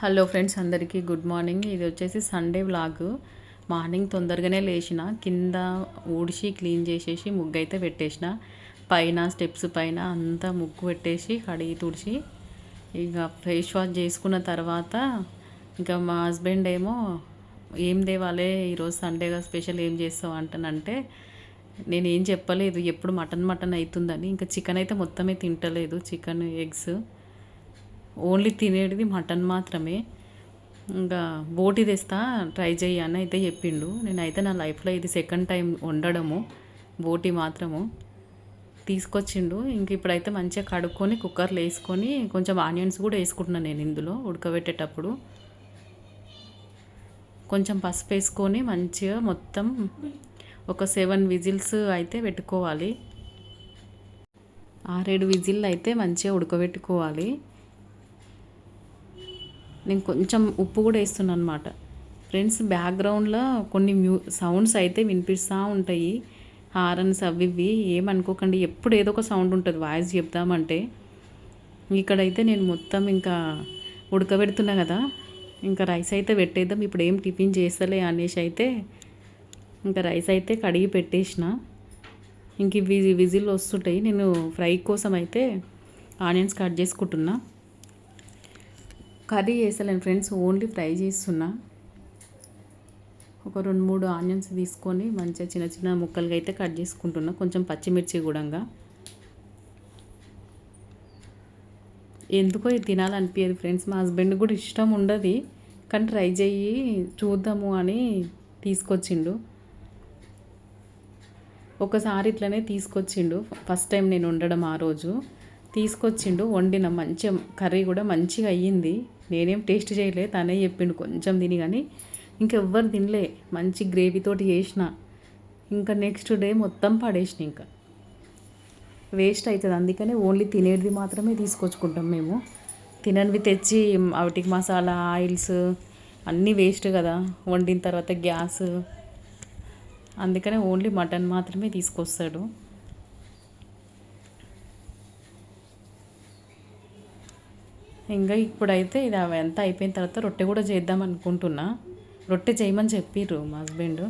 Hello friends అందరికీ good morning. ఇది వచ్చేసి సండే వ్లాగ్. మార్నింగ్ తొందరగానే లేచిన కింద ఊడిసి క్లీన్ చేసేసి ముగ్గు అయితే పెట్టేసిన. పైన స్టెప్స్ పైన అంతా ముగ్గు పెట్టేసి కడిగి తుడిచి ఇక ఫేస్ వాష్ చేసుకున్న తర్వాత ఇంకా మా హస్బెండ్ ఏమో ఏం దేవాలే ఈరోజు సండేగా స్పెషల్ ఏం చేస్తావు? అంటానంటే నేను ఏం చెప్పలేదు ఎప్పుడు మటన్ మటన్ అవుతుందని ఇంకా చికెన్ అయితే మొత్తమే తింటలేదు చికెన్ ఎగ్స్. ఓన్లీ తినేటిది మటన్ మాత్రమే. ఇంకా బోటి తెస్తా ట్రై చెయ్యి అని అయితే చెప్పిండు. నేనైతే నా లైఫ్లో ఇది సెకండ్ టైం వండడము బోటి మాత్రము. తీసుకొచ్చిండు. ఇంక ఇప్పుడైతే మంచిగా కడుక్కొని కుక్కర్లో వేసుకొని కొంచెం ఆనియన్స్ కూడా వేసుకుంటున్నాను నేను ఇందులో ఉడకబెట్టేటప్పుడు. కొంచెం పసుపు వేసుకొని మంచిగా మొత్తం ఒక సెవెన్ విజిల్స్ అయితే పెట్టుకోవాలి. ఆరేడు విజిల్ అయితే మంచిగా ఉడకబెట్టుకోవాలి. నేను కొంచెం ఉప్పు కూడా వేస్తున్నాను అనమాట ఫ్రెండ్స్ బ్యాక్గ్రౌండ్లో కొన్ని మ్యూ సౌండ్స్ అయితే వినిపిస్తూ ఉంటాయి. హారన్స్ అవి ఇవి ఏమనుకోకండి ఎప్పుడు ఏదో ఒక సౌండ్ ఉంటుంది. వాయిస్ చెప్దామంటే. ఇక్కడైతే నేను మొత్తం ఇంకా ఉడకబెడుతున్నా కదా. ఇంకా రైస్ అయితే పెట్టేద్దాం. ఇప్పుడు ఏం టిఫిన్ చేస్తలే అనేసి అయితే ఇంకా రైస్ అయితే కడిగి పెట్టేసిన. ఇంక ఇవి విజిల్ వస్తుంటాయి. నేను ఫ్రై కోసం అయితే ఆనియన్స్ కట్ చేసుకుంటున్నా. కర్రీ చేస్తలేను ఫ్రెండ్స్ ఓన్లీ ఫ్రై చేస్తున్నా. ఒక రెండు మూడు ఆనియన్స్ తీసుకొని మంచిగా చిన్న చిన్న ముక్కలుగా అయితే కట్ చేసుకుంటున్నా. కొంచెం పచ్చిమిర్చి కూడా ఎందుకో ఇది తినాలనిపించదు ఫ్రెండ్స్. మా హస్బెండ్ కూడా ఇష్టం ఉండదు కానీ ట్రై చేయి చూద్దాము అని తీసుకొచ్చిండు. ఒకసారి ఇట్లనే తీసుకొచ్చిండు. ఫస్ట్ టైం నేను ఉండడం ఆ రోజు. తీసుకొచ్చిండు వండిన మంచిగా కర్రీ కూడా మంచిగా అయ్యింది. నేనేం టేస్ట్ చేయలే తనే చెప్పిండు కొంచెం తిని కానీ ఇంకెవ్వరు తినలే మంచి గ్రేవీతోటి చేసిన. ఇంకా నెక్స్ట్ డే మొత్తం పడేసిన ఇంకా. వేస్ట్ అవుతుంది అందుకనే ఓన్లీ తినేది మాత్రమే తీసుకొచ్చుకుంటాం మేము. తిననివి తెచ్చి వాటికి మసాలా ఆయిల్స్ అన్నీ వేస్ట్ కదా. వండిన తర్వాత గ్యాస్. అందుకనే ఓన్లీ మటన్ మాత్రమే తీసుకొస్తాడు. ఇంకా ఇప్పుడైతే ఇది అవి ఎంత అయిపోయిన తర్వాత రొట్టె కూడా చేద్దాం అనుకుంటున్నా. రొట్టె చేయమని చెప్పిర్రు మా హస్బెండ్.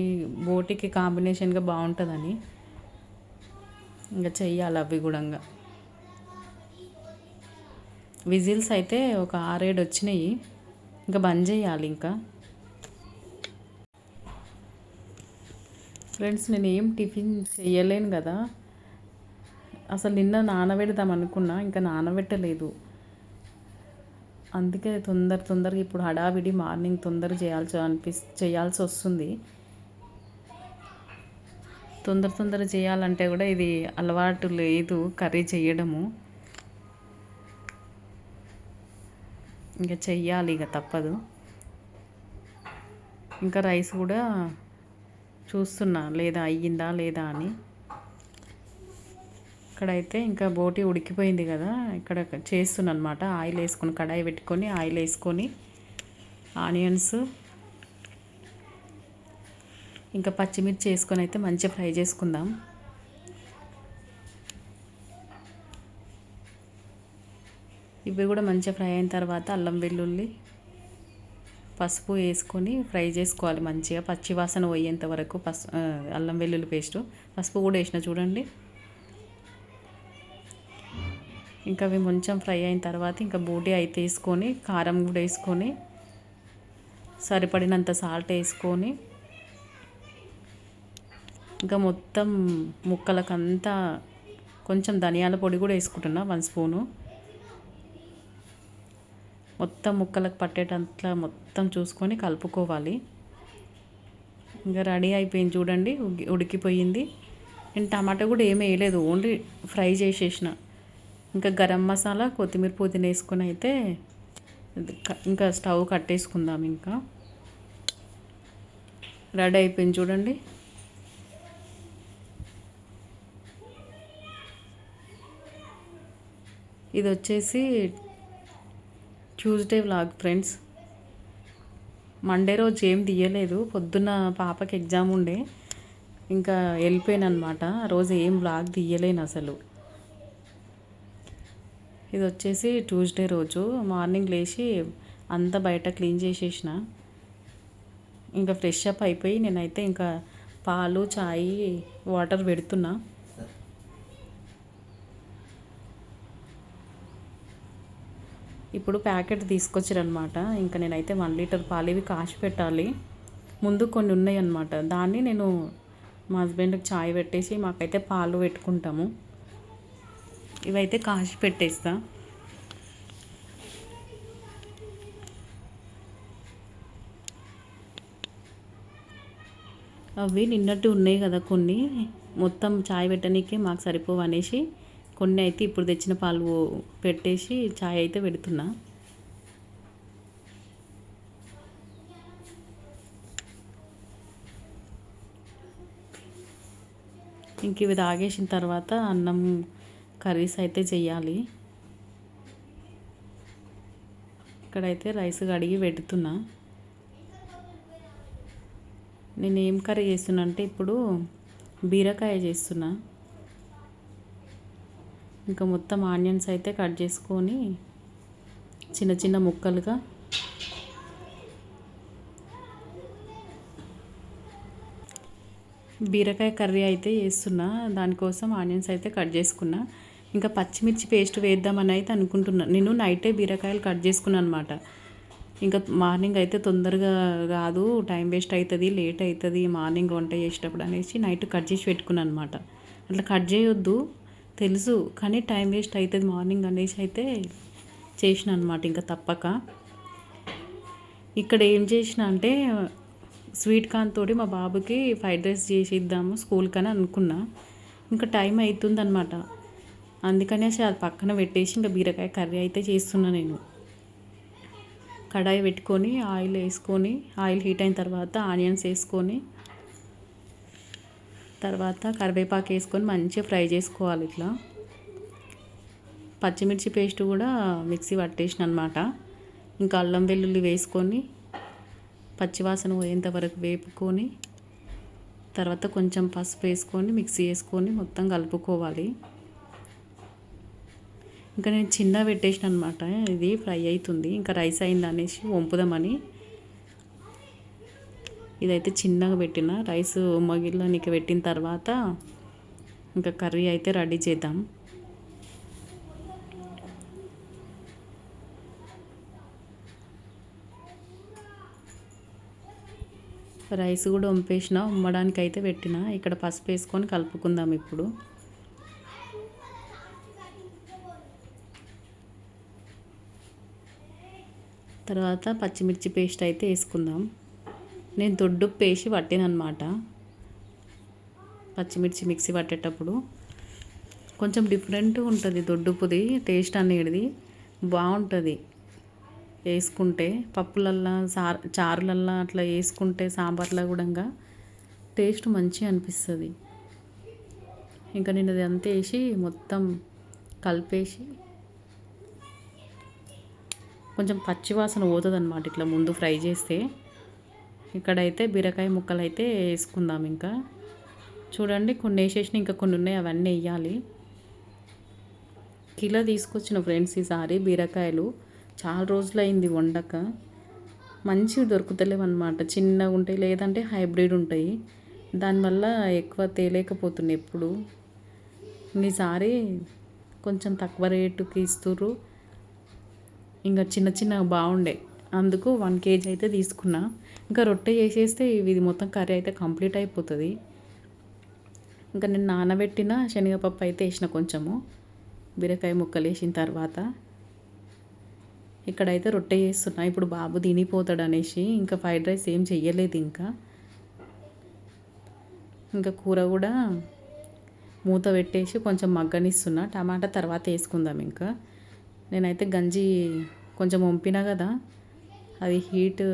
ఈ బోటికి కాంబినేషన్గా బాగుంటుందని. ఇంకా చెయ్యాలి అవి కూడా విజిల్స్ అయితే ఒక ఆరేడు వచ్చినాయి. ఇంకా బంద్ చేయాలి ఇంకా. ఫ్రెండ్స్ నేను ఏం టిఫిన్ చేయలేను కదా. అసలు నిన్న నానబెడదాం అనుకున్నా ఇంకా నానబెట్టలేదు. అందుకే తొందర తొందరగా ఇప్పుడు హడావిడి మార్నింగ్ తొందర చేయాల్సి అనిపి చేయాల్సి వస్తుంది. తొందర తొందర చేయాలంటే కూడా ఇది అలవాటు లేదు కర్రీ చేయడము. ఇంకా చెయ్యాలి ఇక తప్పదు. ఇంకా రైస్ కూడా చూస్తున్నా లేదా అయ్యిందా లేదా అని. ఇక్కడైతే ఇంకా బోటి ఉడికిపోయింది కదా ఇక్కడ చేస్తున్నా అనమాట ఆయిల్ వేసుకొని కడాయి పెట్టుకొని ఆయిల్ వేసుకొని ఆనియన్స్ ఇంకా పచ్చిమిర్చి వేసుకొని అయితే మంచిగా ఫ్రై చేసుకుందాం. ఇవి కూడా మంచిగా ఫ్రై అయిన తర్వాత అల్లం వెల్లుల్లి పసుపు వేసుకొని ఫ్రై చేసుకోవాలి మంచిగా. పచ్చి వాసన పోయేంత వరకు పసు అల్లం వెల్లుల్లి పేస్టు. పసుపు కూడా వేసిన చూడండి. ఇంకా అవి కొంచెం ఫ్రై అయిన తర్వాత ఇంకా బూటి అయితే వేసుకొని కారం కూడా వేసుకొని సరిపడినంత సాల్ట్ వేసుకొని ఇంకా మొత్తం ముక్కలకంతా కొంచెం ధనియాల పొడి కూడా వేసుకుంటున్నా వన్ స్పూను. మొత్తం ముక్కలకు పట్టేటంత మొత్తం చూసుకొని కలుపుకోవాలి. ఇంకా రెడీ అయిపోయింది చూడండి ఉడికిపోయింది. నేను టమాటా కూడా ఏమీ వేయలేదు ఓన్లీ ఫ్రై చేసేసిన. ఇంకా గరం మసాలా కొత్తిమీర పుదీనా వేసుకొని అయితే ఇంకా స్టవ్ కట్టేసుకుందాం ఇంకా. రెడీ అయిపోయింది చూడండి. ఇది వచ్చేసి ట్యూస్డే వ్లాగ్ ఫ్రెండ్స్. మండే రోజు ఏం తీయలేదు. పొద్దున్న పాపకి ఎగ్జామ్ ఉండే. ఇంకా వెళ్ళిపోయాను అనమాట రోజు ఏం వ్లాగ్ తీయలేను అసలు. ఇది వచ్చేసి ట్యూస్డే రోజు మార్నింగ్ లేచి అంతా బయట క్లీన్ చేసేసిన. ఇంకా ఫ్రెష్ అప్ అయిపోయి నేనైతే ఇంకా పాలు చాయ్ వాటర్ పెడుతున్నా. ఇప్పుడు ప్యాకెట్ తీసుకొచ్చారనమాట ఇంకా నేనైతే వన్ లీటర్ పాలు ఇవి కాచి పెట్టాలి. ముందు కొన్ని ఉన్నాయి అనమాట దాన్ని నేను మా హస్బెండ్కి చాయ్ పెట్టేసి మాకైతే పాలు పెట్టుకుంటాము. ఇవైతే కాసి పెట్టేస్తా. అవి నిన్నట్టు ఉన్నాయి కదా కొన్ని. మొత్తం చాయ్ పెట్టడానికే మాకు సరిపోవు అనేసి కొన్ని అయితే ఇప్పుడు తెచ్చిన పాలు పెట్టేసి చాయ్ అయితే పెడుతున్నా. ఇంక ఇవి తాగేసిన తర్వాత అన్నం కర్రీస్ అయితే చెయ్యాలి. ఇక్కడైతే రైస్ కడిగి పెడుతున్నా. నేను ఏం కర్రీ చేస్తున్నా అంటే ఇప్పుడు బీరకాయ చేస్తున్నా. ఇంకా మొత్తం ఆనియన్స్ అయితే కట్ చేసుకొని చిన్న చిన్న ముక్కలుగా బీరకాయ కర్రీ అయితే చేస్తున్నా. దానికోసం ఆనియన్స్ అయితే కట్ చేసుకున్నా. ఇంకా పచ్చిమిర్చి పేస్ట్ వేద్దామని అయితే అనుకుంటున్నాను నేను నైటే బీరకాయలు కట్ చేసుకున్నాను అనమాట ఇంకా మార్నింగ్ అయితే తొందరగా కాదు టైం వేస్ట్ అవుతుంది లేట్ అవుతుంది మార్నింగ్ వంట చేసేటప్పుడు అనేసి నైట్ కట్ చేసి పెట్టుకున్నాను అనమాట అట్లా కట్ చేయొద్దు తెలుసు కానీ టైం వేస్ట్ అవుతుంది మార్నింగ్ అనేసి అయితే చేసిన అనమాట ఇంకా తప్పక. ఇక్కడ ఏం చేసిన అంటే స్వీట్ కార్న్ తోటి మా బాబుకి ఫ్రైడ్ రైస్ చేసి ఇద్దాము స్కూల్కి అని అనుకున్నా. ఇంకా టైం అవుతుంది అనమాట అందుకనేసి అది పక్కన పెట్టేసి ఇంకా బీరకాయ కర్రీ అయితే చేస్తున్నా నేను. కడాయి పెట్టుకొని ఆయిల్ వేసుకొని ఆయిల్ హీట్ అయిన తర్వాత ఆనియన్స్ వేసుకొని తర్వాత కరివేపాకు వేసుకొని మంచిగా ఫ్రై చేసుకోవాలి ఇట్లా. పచ్చిమిర్చి పేస్ట్ కూడా మిక్సీ పట్టేసిన అనమాట ఇంకా అల్లం వెల్లుల్లి వేసుకొని పచ్చివాసన పోయేంత వరకు వేపుకొని తర్వాత కొంచెం పసుపు వేసుకొని మిక్సీ వేసుకొని మొత్తం కలుపుకోవాలి. ఇంకా నేను చిన్న పెట్టేసిన అనమాట ఇది ఫ్రై అవుతుంది ఇంకా రైస్ అయింది అనేసి వంపుదామని. ఇదైతే చిన్నగా పెట్టిన. రైస్ నీకు పెట్టిన తర్వాత ఇంకా కర్రీ అయితే రెడీ చేద్దాం. రైస్ కూడా వంపేసిన. ఉమ్మడానికి అయితే పెట్టిన. ఇక్కడ పసుపు వేసుకొని కలుపుకుందాం ఇప్పుడు. తర్వాత పచ్చిమిర్చి పేస్ట్ అయితే వేసుకుందాం. నేను దొడ్డు వేసి పట్టినమాట పచ్చిమిర్చి మిక్సీ పట్టేటప్పుడు కొంచెం డిఫరెంట్ ఉంటుంది దొడ్డుప్పుది టేస్ట్ అనేది బాగుంటుంది. వేసుకుంటే పప్పులల్లా సార్ చారులల్లా అట్లా వేసుకుంటే సాంబార్లో కూడా టేస్ట్ మంచిగా అనిపిస్తుంది. ఇంకా నేను అది అంతా వేసి మొత్తం కలిపేసి కొంచెం పచ్చివాసన పోతుందనమాట ఇట్లా ముందు ఫ్రై చేస్తే ఇక్కడైతే బీరకాయ ముక్కలు అయితే వేసుకుందాం ఇంకా. చూడండి కొన్ని వేసేసిన ఇంకా కొన్ని ఉన్నాయి అవన్నీ వేయాలి. కిలో తీసుకొచ్చిన ఫ్రెండ్స్ ఈసారి బీరకాయలు. చాలా రోజులు అయింది వండక. మంచివి దొరుకుతలేవు అనమాట చిన్నగా ఉంటాయి లేదంటే హైబ్రిడ్ ఉంటాయి. దానివల్ల ఎక్కువ తేలేకపోతున్నాయి ఎప్పుడు. ఈసారి కొంచెం తక్కువ రేటుకి ఇస్తుర్రు. ఇంకా చిన్న చిన్న బాగుండే. అందుకు వన్ కేజీ అయితే తీసుకున్నా. ఇంకా రొట్టె చేసేస్తే ఇది మొత్తం కర్రీ అయితే కంప్లీట్ అయిపోతుంది. ఇంకా నేను నానబెట్టిన శనగపప్పు అయితే వేసిన కొంచెము. బీరకాయ ముక్కలు వేసిన తర్వాత ఇక్కడైతే రొట్టె చేస్తున్నా. ఇప్పుడు బాబు తినిపోతాడు అనేసి ఇంకా ఫ్రైడ్ రైస్ ఏం చెయ్యలేదు ఇంకా. ఇంకా కూర కూడా మూత పెట్టేసి కొంచెం మగ్గనిస్తున్నా. టమాటా తర్వాత వేసుకుందాం ఇంకా. నేనైతే గంజి కొంచెం వంపినా కదా అది హీట్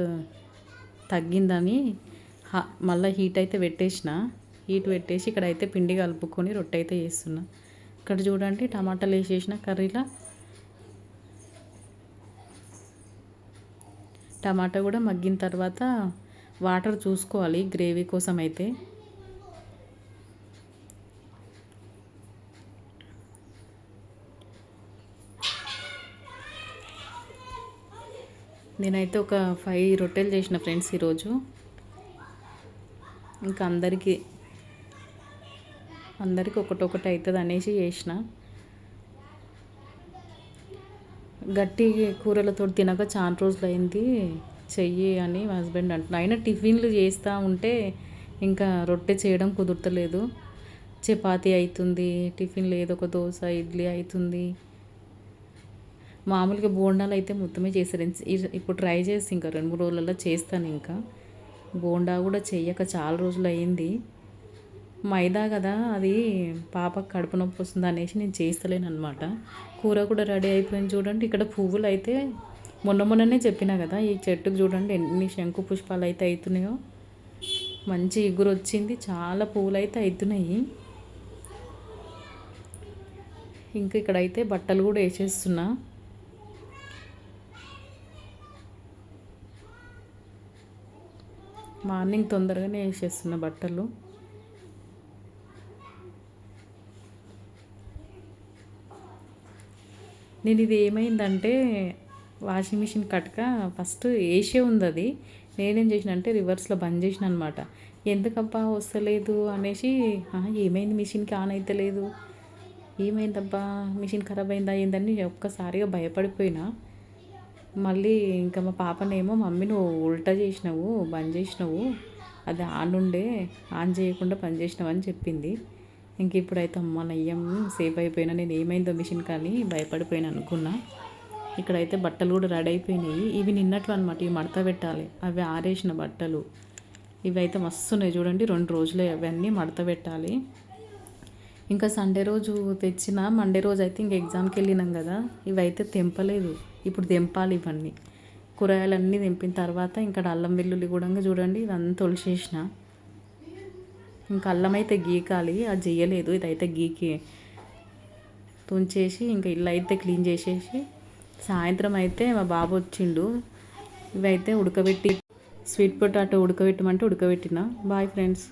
తగ్గిందని మళ్ళీ హీట్ అయితే పెట్టేసిన. హీట్ పెట్టేసి ఇక్కడ అయితే పిండి కలుపుకొని రొట్టె అయితే చేస్తున్నా. ఇక్కడ చూడండి టమాటాలు వేసేసిన కర్రీలో. టమాటా కూడా మగ్గిన తర్వాత వాటర్ చూసుకోవాలి గ్రేవీ కోసం అయితే. నేనైతే ఒక ఫైవ్ రొట్టెలు చేసిన ఫ్రెండ్స్ ఈరోజు. ఇంకా అందరికీ అందరికీ ఒకటొకటి అవుతుంది అనేసి చేసిన. గట్టి కూరలతో తినక చాలా రోజులు అయింది చెయ్యి అని మా హస్బెండ్ అంటున్నా. అయినా టిఫిన్లు చేస్తూ ఉంటే ఇంకా రొట్టె చేయడం కుదురుతలేదు. చపాతి అవుతుంది టిఫిన్లు ఏదో ఒక దోశ ఇడ్లీ అవుతుంది మామూలుగా బోండాలు అయితే మొత్తమే చేశారు ఇప్పుడు ట్రై చేసి ఇంకా రెండు మూడు రోజులలో చేస్తాను ఇంకా. బోండా కూడా చెయ్యక చాలా రోజులు అయింది. మైదా కదా అది పాపకు కడుపు నొప్పి వస్తుంది అనేసి నేను చేస్తలేను అనమాట కూర కూడా రెడీ అయిపోయింది చూడండి. ఇక్కడ పువ్వులు అయితే మొన్న మొన్ననే చెప్పినా కదా ఈ చెట్టుకు చూడండి ఎన్ని శంకు పుష్పాలు అయితే అవుతున్నాయో మంచి ఇగురు వచ్చింది. చాలా పువ్వులు అయితే అవుతున్నాయి ఇంకా ఇక్కడైతే బట్టలు కూడా వేసేస్తున్నా. మార్నింగ్ తొందరగానే వేసేస్తున్న బట్టలు. నేను ఇది ఏమైందంటే వాషింగ్ మిషన్ కట్క ఫస్ట్ వేసే ఉంది అది. నేనేం చేసిన అంటే రివర్స్లో బంద్ చేసిన అనమాట ఎందుకబ్బా వస్తలేదు అనేసి ఏమైంది? మిషన్కి ఆన్ అవుతలేదు ఏమైందబ్బా? మిషన్ ఖరాబ్ అయిందా? ఏందని ఒక్కసారిగా భయపడిపోయినా. మళ్ళీ ఇంకా మా పాపనేమో మమ్మీ నువ్వు ఉల్టా చేసినావు బంద్ చేసినావు. అది ఆన్ ఉండే ఆన్ చేయకుండా పని చేసినావు అని చెప్పింది. ఇంక ఇప్పుడైతే అమ్మ నయ్యం సేఫ్ అయిపోయినా నేను ఏమైందో మిషన్ కానీ భయపడిపోయినా అనుకున్నా. ఇక్కడైతే బట్టలు కూడా రెడీ అయిపోయినాయి. ఇవి నిన్నట్లు అనమాట ఇవి మడత పెట్టాలి. అవి ఆరేసిన బట్టలు. ఇవి అయితే మస్తు ఉన్నాయి చూడండి రెండు రోజులే అవన్నీ మడత పెట్టాలి. ఇంకా సండే రోజు తెచ్చిన మండే రోజు అయితే ఇంక ఎగ్జామ్కి వెళ్ళినాం కదా. ఇవైతే తెంపలేదు. ఇప్పుడు తెంపాలి ఇవన్నీ. కూరగాయలన్నీ తెంపిన తర్వాత ఇంకా అల్లం వెల్లుల్లి కూడా చూడండి ఇదంతా తొలిసేసిన ఇంకా అల్లం అయితే గీకాలి అది చేయలేదు ఇదైతే గీకి తుంచేసి ఇంకా ఇల్లు అయితే క్లీన్ చేసేసి సాయంత్రం అయితే మా బాబు వచ్చిండు. ఇవైతే ఉడకబెట్టి స్వీట్ పొటాటో ఉడకబెట్టమంటే ఉడకబెట్టిన. Bye friends.